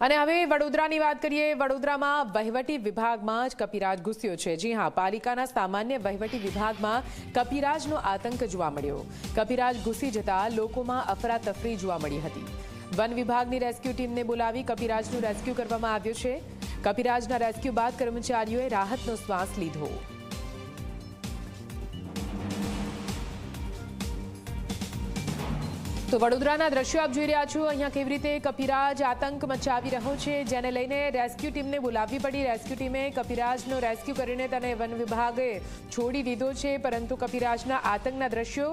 અને હવે વડોદરાની વાત કરીએ, વડોદરામાં વહીવટી વિભાગમાં જ કપિરાજ ઘૂસ્યો છે. જી હા, પાલિકાના સામાન્ય વહીવટી વિભાગમાં કપિરાજનો આતંક જોવા મળ્યો. કપિરાજ ઘૂસી જતા લોકોમાં અફરાતફરી જોવા મળી હતી. વન વિભાગની રેસ્ક્યુ ટીમને બોલાવી કપિરાજનું રેસ્ક્યુ કરવામાં આવ્યું છે. કપિરાજના રેસ્ક્યુ બાદ કર્મચારીઓએ રાહતનો શ્વાસ લીધો. તો વડોદરાના દ્રશ્યો આપ જોઈ રહ્યા છો. અહીંયા કેવી રીતે કપિરાજ આતંક મચાવી રહ્યો છે, જેને લઈને રેસ્ક્યુ ટીમને બોલાવવી પડી. રેસ્ક્યુ ટીમે કપિરાજનો રેસ્ક્યુ કરીને તેને વન વિભાગે છોડી દીધો છે, પરંતુ કપિરાજના આતંકના દ્રશ્યો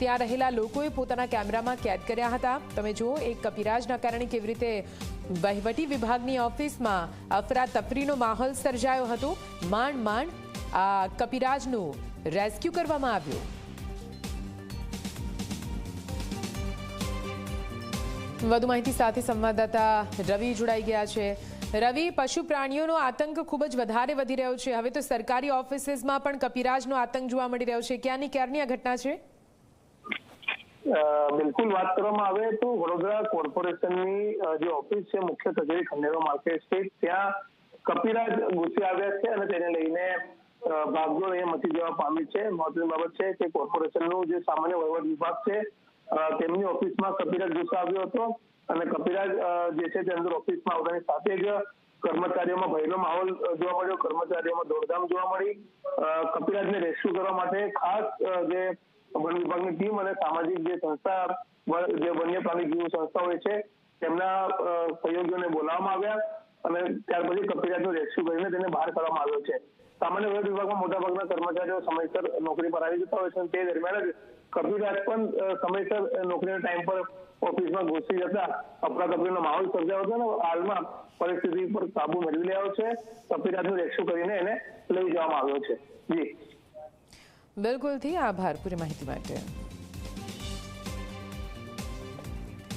ત્યાં રહેલા લોકોએ પોતાના કેમેરામાં કેદ કર્યા હતા. તમે જુઓ, એક કપિરાજના કારણે કેવી રીતે વહીવટી વિભાગની ઓફિસમાં અફરાતફરીનો માહોલ સર્જાયો હતો. માંડ માંડ આ કપિરાજનું રેસ્ક્યુ કરવામાં આવ્યું. વધુ માહિતી સાથે સંવાદદાતા રવિ જોડાઈ ગયા છે. રવિ, પશુ પ્રાણીઓનો આતંક ખૂબ જ વધારે વધી રહ્યો છે. હવે તો સરકારી ઓફિસીસમાં પણ કપિરાજનો આતંક જોવા મળી રહ્યો છે. ક્યાંની ક્યારની આ ઘટના છે? બિલકુલ વાત કરવામાં આવે તો વડોદરા કોર્પોરેશનની જે ઓફિસ છે, મુખ્ય કચેરી ખંડેરો માર્કેટ સ્ટ્રીટ ત્યાં કપિરાજ ઘૂસી આવ્યા છે અને તેને લઈને ભાગદોડ એ મચી જવા પામી છે. મહત્વની બાબત છે કે કોર્પોરેશનનું જે સામાન્ય વહીવટ વિભાગ છે તેમની ઓફિસમાં કપિરાજ ઘૂસી આવ્યો હતો અને કપિરાજ જે છે તે અંદર ઓફિસમાં આવતાની સાથે જ કર્મચારીઓમાં ભયનો માહોલ જોવા મળ્યો. કર્મચારીઓમાં દોડધામ જોવા મળી. કપિરાજને રેસ્ક્યુ કરવા માટે ખાસ જે વન વિભાગની ટીમ અને સામાજિક જે સંસ્થા, જે વન્ય પ્રાણી જીવ સંસ્થા હોય છે, તેમના સહયોગીઓને બોલાવવામાં આવ્યા. અને ત્યાર પછી કપિરાજનું રેસ્ક્યુ કરીને તેને બહાર કાઢવામાં આવ્યો છે. સામાન્ય વહીવટ વિભાગમાં મોટાભાગના કર્મચારીઓ સમયસર નોકરી પર આવી જતા હોય છે તે દરમિયાન જ કપિરાજ પણ સમયસર નોકરીના ટાઈમ પર ઓફિસમાં ઘૂસી જતા અફરાતફરીનો માહોલ સર્જાયો હતો અને હાલમાં પરિસ્થિતિ પર કાબુ મેળવી લેવાયો છે. કપિરાજનું રેસ્ક્યુ કરીને એને લઈ જવામાં આવ્યો છે. જી. બિલકુલથી આભાર પૂરી માહિતી માટે.